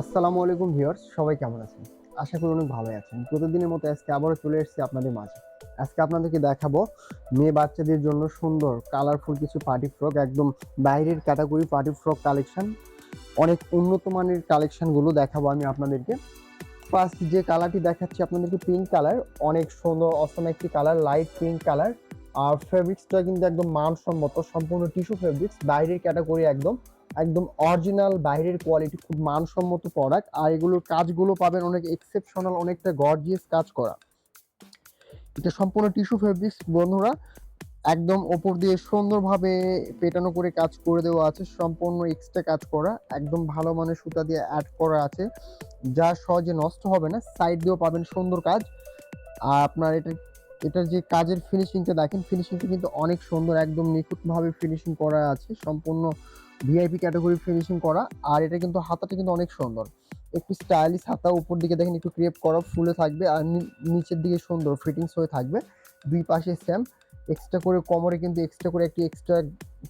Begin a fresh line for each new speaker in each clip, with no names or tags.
আসসালামু আলাইকুম ভিউয়ার্স, সবাই কেমন আছেন? আশা করি অনেক ভালো আছেন। প্রতিদিনের মতো আজকে আবারও চলে এসেছি আপনাদের মাঝে। আজকে আপনাদেরকে দেখাবো মেয়ে বাচ্চাদের জন্য সুন্দর কালারফুল কিছু পার্টি ফ্রক একদম বাইরের ক্যাটাগরি পার্টি ফ্রক কালেকশন অনেক উন্নত মানের কালেকশনগুলো দেখাবো আমি আপনাদেরকে। ফার্স্ট যে কালারটি দেখাচ্ছি আপনাদেরকে পিঙ্ক কালার অনেক সুন্দর অসম একটি কালার লাইট পিঙ্ক কালার আর ফেব্রিক্সটা কিন্তু একদম মানসম্মত, সম্পূর্ণ টিস্যু ফেব্রিক্স বাইরের ক্যাটাগরি একদম একদম অরিজিনাল বাইরের কোয়ালিটি খুব মানসম্মত প্রোডাক্ট আর এগুলোর কাজগুলো পাবেন অনেক এক্সেপশনাল অনেকটা গর্জিয়াস কাজ করা। এটা সম্পূর্ণ টিস্যু ফেব্রিক্স বন্ধুরা, একদম ওপর দিয়ে সুন্দরভাবে পেটানো করে কাজ করে দেওয়া আছে, সম্পূর্ণ এক্সট্রা কাজ করা, একদম ভালো মানের সুতা দিয়ে অ্যাড করা আছে। যা সহজে নষ্ট হবে না সাইড দিয়েও পাবেন সুন্দর কাজ। আর আপনার এটা এটার যে কাজের ফিনিশিংটা দেখেন ফিনিশিংটা কিন্তু অনেক সুন্দর, একদম নিখুঁতভাবে ফিনিশিং করা আছে, সম্পূর্ণ ভিআইপি ক্যাটাগরি ফিনিশিং করা, আর এটা কিন্তু হাতাটা কিন্তু অনেক সুন্দর। একটু স্টাইলিশ হাতা, উপর দিকে দেখেন একটু ক্রেপ করা, ফুলে থাকবে, আর নিচের দিকে সুন্দর ফিটিংস হয়ে থাকবে, দুই পাশে সেম এক্সট্রা করে কোমরে কিন্তু এক্সট্রা করে একটি এক্সট্রা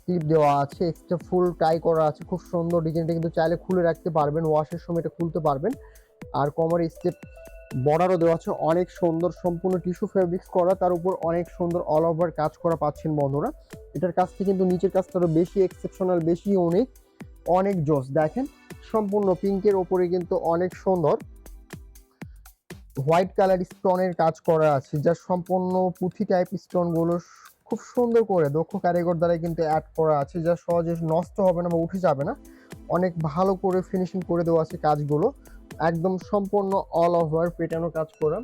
ক্লিপ দেওয়া আছে এক্সট্রা ফুল টাই করা আছে, খুব সুন্দর ডিজাইনটা কিন্তু চাইলে খুলে রাখতে পারবেন ওয়াশের সময় এটা খুলতে পারবেন, আর কোমরে স্টেপ বর্ডারও দেওয়া আছে। অনেক সুন্দর সম্পূর্ণ টিস্যু ফেব্রিক্স করা, তার উপর অনেক সুন্দর অল ওভার কাজ করা পাচ্ছেন বন্ধুরা। এটার কাজটা কিন্তু নিচের কাজটা আরও বেশি এক্সেপশনাল বেশি অনেক অনেক জোস। দেখেন, সম্পূর্ণ পিঙ্কের ওপরে কিন্তু অনেক সুন্দর। হোয়াইট কালার স্টোনের কাজ করা আছে, যা সম্পূর্ণ পুঁথি টাইপ স্টোনগুলো খুব সুন্দর করে দক্ষ কারিগর দ্বারা কিন্তু অ্যাড করা আছে, যা সহজে নষ্ট হবে না বা উঠে যাবে না। অনেক ভালো করে ফিনিশিং করে দেওয়া আছে কাজগুলো। একদম সম্পূর্ণ অল ওভার পেটানো কাজ করা।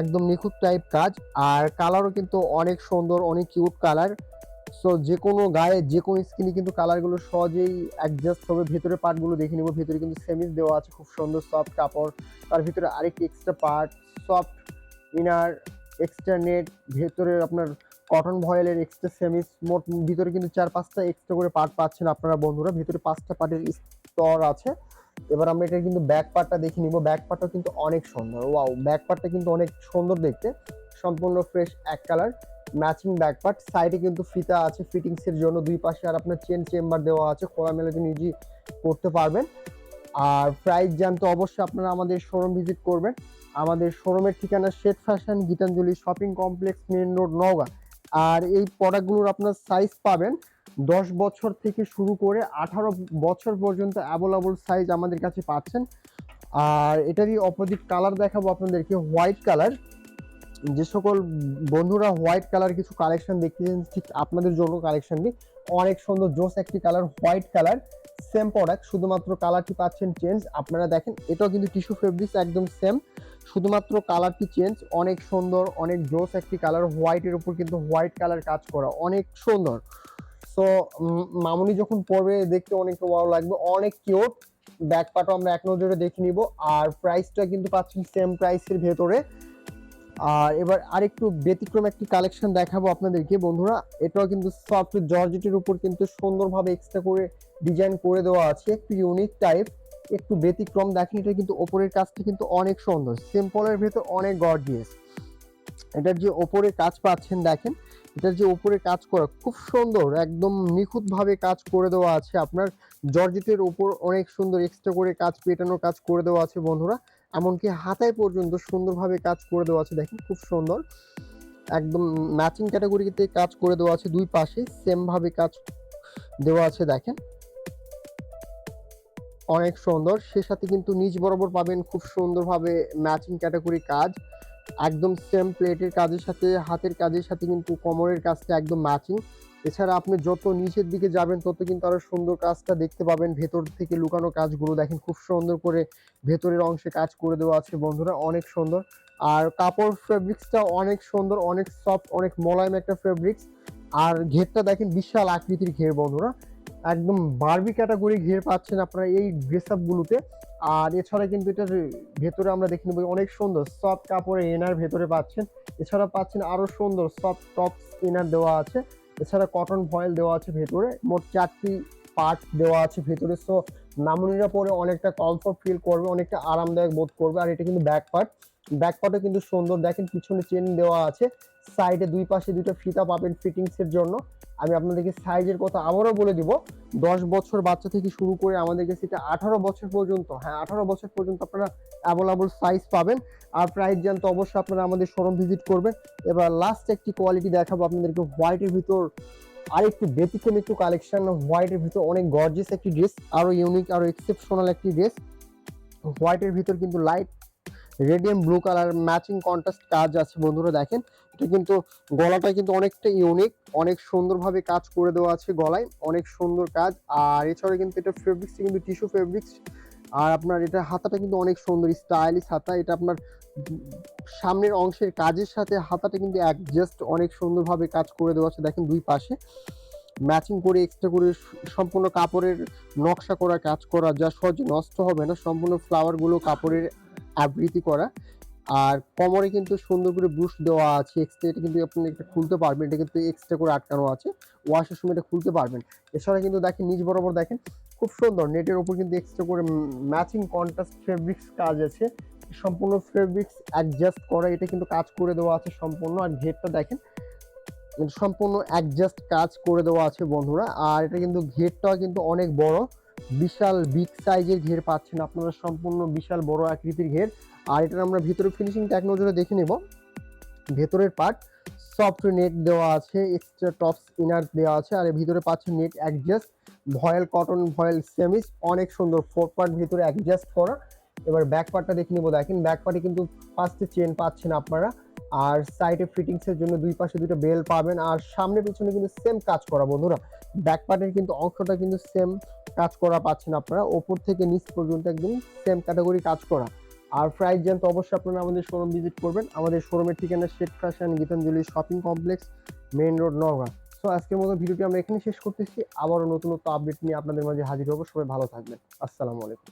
একদম নিখুঁত টাইপ কাজ, আর কালারও কিন্তু অনেক সুন্দর, অনেক কিউট কালার সো যে কোনো গায়ে, যে কোনো স্কিনে কিন্তু কালারগুলো সহজেই অ্যাডজাস্ট হবে। ভেতরে পার্টগুলো দেখে নিব, ভেতরে কিন্তু সেমিস দেওয়া আছে, খুব সুন্দর সফট কাপড়। তার ভিতরে আরেকটি extra part soft inner extra net ভেতরে আপনার কটন ভয়েলের এক্সট্রা সেমিস মোট ভিতরে কিন্তু চার পাঁচটা এক্সট্রা করে পার্ট পাচ্ছেন আপনারা বন্ধুরা। ভিতরে পাঁচটা পার্টের স্তর আছে। এবার আমরা এটা কিন্তু ব্যাক পার্টটা দেখে নিব। ব্যাক পার্টটা কিন্তু অনেক সুন্দর। ওয়াও ব্যাক পার্টটা কিন্তু অনেক সুন্দর দেখতে। সম্পূর্ণ ফ্রেশ এক কালার ম্যাচিং ব্যাক পার্ট সাইডে কিন্তু ফিতা আছে ফিটিংস এর জন্য। দুই পাশে আর আপনার চেন চেম্বার দেওয়া আছে। খোলা মেলে যে নিজেই করতে পারবেন। আর প্রাইস জানতে অবশ্যই আপনারা আমাদের শোরুম ভিজিট করবেন। আমাদের শোরুমের ঠিকানা Sheikh fashion Gitanjali shopping complex main road Naogaon. আর এই প্রোডাক্টগুলোর আপনার সাইজ পাবেন দশ বছর থেকে শুরু করে আঠারো বছর পর্যন্ত অ্যাভেলেবল সাইজ আমাদের কাছে পাচ্ছেন। আর এটারই অপোজিট কালার দেখাবো আপনাদেরকে হোয়াইট কালার যে সকল বন্ধুরা হোয়াইট কালার কিছু কালেকশন দেখতেছেন, ঠিক আপনাদের জন্য কালেকশনটি অনেক সুন্দর জোস একটি colour white colour same product শুধুমাত্র কালারটি পাচ্ছেন চেঞ্জ আপনারা দেখেন, এটাও কিন্তু টিস্যু ফেব্রিক্স একদম সেম শুধুমাত্র কালারটি চেঞ্জ অনেক সুন্দর, অনেক জোস একটি কালার হোয়াইটের উপর কিন্তু হোয়াইট কালার কাজ করা। অনেক সুন্দর। সো মামুনি যখন পরবে, দেখতে অনেক ভালো লাগবে। অনেক কিউট ব্যাক পাটও আমরা এক নজরে দেখে নিব। আর প্রাইসটা কিন্তু পাচ্ছেন সেম প্রাইসের ভেতরে। আর এবার আরেকটু ব্যতিক্রম একটি কালেকশন দেখাবো আপনাদেরকে, বন্ধুরা। এটাও কিন্তু সফট জর্জেটের উপর কিন্তু সুন্দরভাবে এক্সট্রা করে ডিজাইন করে দেওয়া আছে। একটু ইউনিক টাইপ একটু ব্যতিক্রম, দেখেন এটা কিন্তু ওপরের কাজটা কিন্তু অনেক সুন্দর। সিম্পলের ভেতর অনেক গর্জিয়াস এটার যে ওপরে কাজ পাচ্ছেন, দেখেন, এটার যে ওপরে কাজ করা খুব সুন্দর, একদম নিখুঁতভাবে কাজ করে দেওয়া আছে। আপনার জর্জেটের ওপর অনেক সুন্দর এক্সট্রা করে কাজ পেটানোর কাজ করে দেওয়া আছে বন্ধুরা। এমনকি হাতায় পর্যন্ত সুন্দরভাবে কাজ করে দেওয়া আছে, দেখেন, খুব সুন্দর। একদম ম্যাচিং ক্যাটাগরিতে কাজ করে দেওয়া আছে দুই পাশে সেম ভাবে কাজ দেওয়া আছে, দেখেন। অনেক সুন্দর, সে সাথে কিন্তু নিচ বরাবর পাবেন খুব সুন্দরভাবে ম্যাচিং ক্যাটাগরি কাজ। একদম সেম প্লেটের কাজের সাথে, হাতের কাজের সাথে কিন্তু কোমরের কাজটা একদম ম্যাচিং এছাড়া আপনি যত নিচের দিকে যাবেন, তত কিন্তু আরও সুন্দর কাজটা দেখতে পাবেন। ভেতর থেকে লুকানো কাজগুলো দেখেন, খুব সুন্দর করে ভেতরের অংশে কাজ করে দেওয়া আছে বন্ধুরা, অনেক সুন্দর। আর কাপড় ফেব্রিক্সটা অনেক সুন্দর, অনেক সফট অনেক মোলায়েম একটা ফেব্রিক্স আর ঘেরটা দেখেন বিশাল আকৃতির ঘের বন্ধুরা। একদম বারবি ক্যাটাগরি ঘের পাচ্ছেন আপনারা এই ড্রেস গুলোতে। আর এছাড়া কিন্তু এটার ভেতরে আমরা দেখে নেব অনেক সুন্দর সফট কাপড়ের এনার ভেতরে পাচ্ছেন। এছাড়া পাচ্ছেন আরও সুন্দর সফট টপস এনার দেওয়া আছে। এছাড়া কটন ভয়েল দেওয়া আছে ভেতরে, মোট চারটি পার্ট দেওয়া আছে ভেতরে। সো নামুনিরা পরে অনেকটা কমফর্ট ফিল করবে, অনেকটা আরামদায়ক বোধ করবে। আর এটা কিন্তু ব্যাক পার্ট ব্যাক পার্টও কিন্তু সুন্দর। দেখেন পিছনে চেন দেওয়া আছে। সাইডে দুই পাশে দুটো ফিতা পাবেন ফিটিংস এর জন্য। আমি আপনাদেরকে সাইজের কথা আবারও বলে দিব। দশ বছর বাচ্চা থেকে শুরু করে আমাদের কাছে এটা আঠারো বছর পর্যন্ত হ্যাঁ আঠারো বছর পর্যন্ত আপনারা অ্যাভেলেবল সাইজ পাবেন। আর প্রাইস জানতে অবশ্যই আপনারা আমাদের শোরুম ভিজিট করবেন। এবার লাস্ট একটি কোয়ালিটি দেখাবো আপনাদেরকে হোয়াইটের ভিতর আর একটু ব্যতিক্রম একটু কালেকশন হোয়াইটের ভিতর অনেক গর্জিয়াস একটি ড্রেস আরও ইউনিক আরও এক্সেপশনাল একটি ড্রেস হোয়াইটের ভিতর কিন্তু light radium blue colour matching contrast কাজ আছে বন্ধুরা দেখেন। এটা কিন্তু গলাটা কিন্তু অনেকটা ইউনিক অনেক সুন্দরভাবে কাজ করে দেওয়া আছে গলায়, অনেক সুন্দর কাজ। আর এছাড়া কিন্তু এটা ফেব্রিক্স কিন্তু টিস্যু ফেব্রিক্স আর আপনার এটা হাতাটা কিন্তু অনেক সুন্দর স্টাইলিশ হাতা। এটা আপনার সামনের অংশের কাজের সাথে হাতাটা কিন্তু অ্যাডজাস্ট অনেক সুন্দরভাবে কাজ করে দেওয়া আছে দেখেন দুই পাশে। ম্যাচিং করে এক্সট্রা করে সম্পূর্ণ কাপড়ের নকশা করা, কাজ করা যা সহজে নষ্ট হবে না। সম্পূর্ণ ফ্লাওয়ারগুলো কাপড়ের আবৃত্তি করা। আর কোমরে কিন্তু সুন্দর করে ব্রুশ দেওয়া আছে এক্সট্রা এটা কিন্তু আপনি এটা খুলতে পারবেন, এটা কিন্তু এক্সট্রা করে আটকানো আছে। ওয়াশের সময় এটা খুলতে পারবেন। এছাড়া কিন্তু দেখেন নিজ বরাবর দেখেন, খুব সুন্দর নেটের ওপর কিন্তু এক্সট্রা করে ম্যাচিং কন্ট্রাস্ট ফেব্রিক্স কাজ আছে। সম্পূর্ণ ফেব্রিক্স অ্যাডজাস্ট করা, এটা কিন্তু কাজ করে দেওয়া আছে সম্পূর্ণ। আর ঘেরটা দেখেন এটা সম্পূর্ণ অ্যাডজাস্ট কাজ করে দেওয়া আছে বন্ধুরা। আর এটা কিন্তু ঘেরটাও কিন্তু অনেক বড়। বিশাল বিগ সাইজের ঘের পাচ্ছেন আপনারা, সম্পূর্ণ বিশাল বড় আকৃতির ঘের। আর এটার আমরা ভিতরে ফিনিশিংটা এক নজরে দেখে নেব। ভেতরের পার্ট সফট নেট দেওয়া আছে এক্সট্রা টপস ইনার দেওয়া আছে, আর ভিতরে পাচ্ছেন net adjust voile cotton voile সেমিস অনেক সুন্দর ফোর পার্ট ভিতরে অ্যাডজাস্ট করা। এবার ব্যাক পার্টটা দেখে নিব, দেখেন ব্যাক পার্টে কিন্তু ফার্স্টে চেন পাচ্ছেন আপনারা। আর সাইডে ফিটিংসের জন্য দুই পাশে দুটো বেল পাবেন। আর সামনে পিছনে কিন্তু সেম কাজ করা, বন্ধুরা। ব্যাক পার্টের কিন্তু অংশটা কিন্তু সেম কাজ করা পাচ্ছেন আপনারা। ওপর থেকে নিচ পর্যন্ত একদম সেম ক্যাটাগরি কাজ করা। আর প্রাইস জানতে অবশ্যই আপনারা আমাদের শোরুম ভিজিট করবেন। আমাদের শোরুমের ঠিকানা Sheikh fashion Gitanjali shopping complex main road Naogaon. So আজকের মতো ভিডিওটি আমরা এখানে শেষ করতেছি। আবারও নতুন নতুন আপডেট নিয়ে আপনাদের মাঝে হাজির হব। সবাই ভালো থাকবেন। আসসালামু আলাইকুম।